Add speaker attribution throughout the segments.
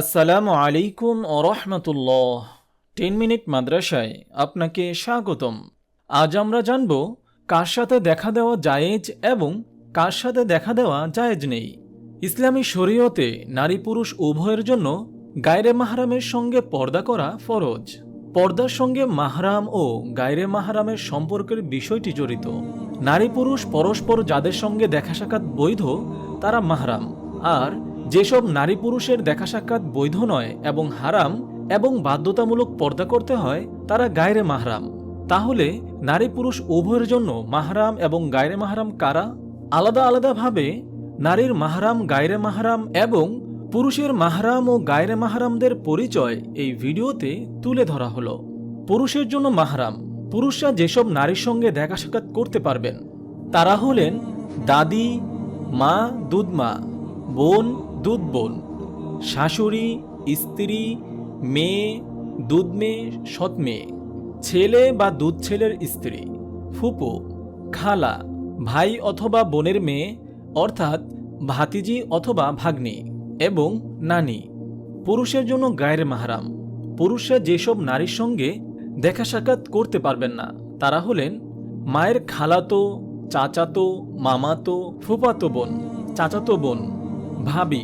Speaker 1: আসসালামু আলাইকুম ও রহমতুল্লাহ। Ten minute মাদ্রাসায় আপনাকে স্বাগতম। আজ আমরা জানব, কার সাথে দেখা দেওয়া জায়েজ এবং কার সাথে দেখা দেওয়া জায়েজ নেই। ইসলামী শরীয়তে নারী পুরুষ উভয়ের জন্য গায়রে মাহরামের সঙ্গে পর্দা করা ফরজ। পর্দার সঙ্গে মাহরাম ও গায়রে মাহরামের সম্পর্কের বিষয়টি জড়িত। নারী পুরুষ পরস্পর যাদের সঙ্গে দেখা সাক্ষাৎ বৈধ, তারা মাহরাম। আর যেসব নারী পুরুষের দেখা সাক্ষাৎ বৈধ নয় এবং হারাম এবং বাধ্যতামূলক পর্দা করতে হয়, তারা গায়রে মাহরাম। তাহলে নারী পুরুষ উভয়ের জন্য মাহরাম এবং গায়রে মাহরাম কারা? আলাদা আলাদাভাবে নারীর মাহরাম, গায়রে মাহরাম এবং পুরুষের মাহরাম ও গায়রে মাহরামদের পরিচয় এই ভিডিওতে তুলে ধরা হলো। পুরুষের জন্য মাহরাম। পুরুষরা যেসব নারীর সঙ্গে দেখা সাক্ষাৎ করতে পারবেন, তারা হলেন দাদি, মা, দুধমা, বোন দুধ বোন শাশুড়ি, স্ত্রী, মেয়ে দুধ মেয়ে সৎ মেয়ে ছেলে বা দুধ ছেলের স্ত্রী, ফুপো, খালা, ভাই অথবা বোনের মেয়ে, অর্থাৎ ভাতিজি অথবা ভাগ্নি এবং নানি। পুরুষের জন্য গায়ের মাহারাম। পুরুষরা যেসব নারীর সঙ্গে দেখা সাক্ষাৎ করতে পারবেন না, তারা হলেন মায়ের খালাতো, চাচাতো, মামাতো ফুপাতো বোন, চাচাতো বোন, ভাবি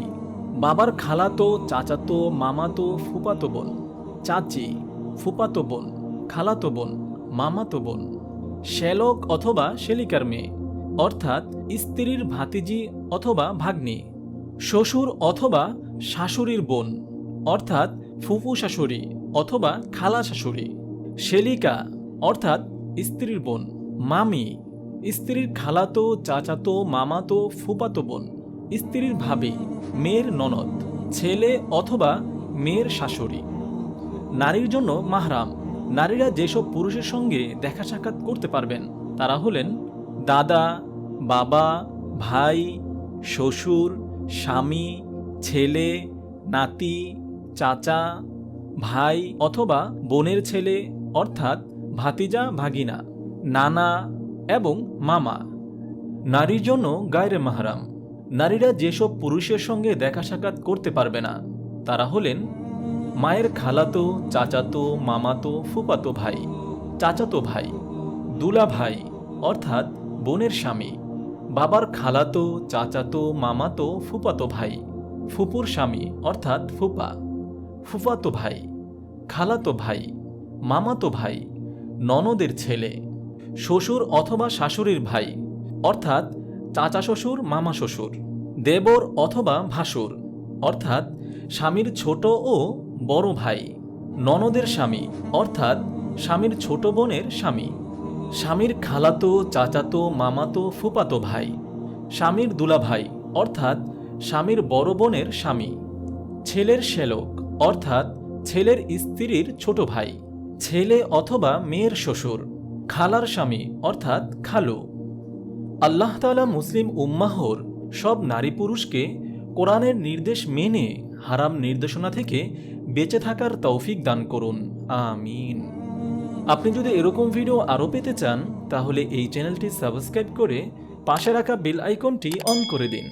Speaker 1: বাবার খালাতো, চাচাতো, মামাতো, ফুপাতো বোন। চাচি, ফুপাতো বোন, খালাতো বোন, মামাতো বোন। শ্যালক অথবা শেলিকার মেয়ে, অর্থাৎ স্ত্রীর ভাতিজি অথবা ভাগ্নি। শ্বশুর অথবা শাশুড়ির বোন, অর্থাৎ ফুফু শাশুড়ি অথবা খালা শাশুড়ি। শেলিকা অর্থাৎ স্ত্রীর বোন। মামি, স্ত্রীর খালাতো, চাচাতো, মামাতো, ফুপাতো বোন। স্ত্রীর ভাবি, মেয়ের ননদ, ছেলে অথবা মেয়ের শাশুড়ি। নারীর জন্য মাহরাম, নারীরা যেসব পুরুষের সঙ্গে দেখা সাক্ষাৎ করতে পারবেন, তারা হলেন দাদা, বাবা, ভাই, শ্বশুর, স্বামী, ছেলে, নাতি, চাচা, ভাই অথবা বোনের ছেলে, অর্থাৎ ভাতিজা, ভাগিনা, নানা এবং মামা। নারীর জন্য গায়রে মাহারাম। নারীরা যেসব পুরুষের সঙ্গে দেখা সাক্ষাৎ করতে পারবে না, তারা হলেন মায়ের খালাতো, চাচাতো, মামাতো ফুপাতো ভাই, চাচাতো ভাই, দুলা ভাই, অর্থাৎ বোনের স্বামী, বাবার খালাতো, চাচাতো, মামাতো ফুপাতো ভাই, ফুপুর স্বামী, অর্থাৎ ফুপা, ফুফাতো ভাই, খালাতো ভাই, মামাতো ভাই, ননদের ছেলে, শ্বশুর অথবা শাশুড়ির ভাই, অর্থাৎ চাচা শ্বশুর, মামা শ্বশুর, দেবর অথবা ভাসুর, অর্থাৎ স্বামীর ছোট ও বড় ভাই, ননদের স্বামী, অর্থাৎ স্বামীর ছোট বোনের স্বামী, স্বামীর খালাতো, চাচাতো, মামাতো, ফুপাতো ভাই, স্বামীর দুলাভাই, অর্থাৎ স্বামীর বড় বোনের স্বামী, ছেলের শ্যালক, অর্থাৎ ছেলের স্ত্রীর ছোট ভাই, ছেলে অথবা মেয়ের শ্বশুর, খালার স্বামী, অর্থাৎ খালু। আল্লাহ তালা মুসলিম উম্মাহর সব নারী পুরুষকে কোরআনের নির্দেশ মেনে হারাম নির্দেশনা থেকে বেঁচে থাকার তৌফিক দান করুন। আমিন। আপনি যদি এরকম ভিডিও আরও পেতে চান, তাহলে এই চ্যানেলটি সাবস্ক্রাইব করে পাশে রাখা বেল আইকনটি অন করে দিন।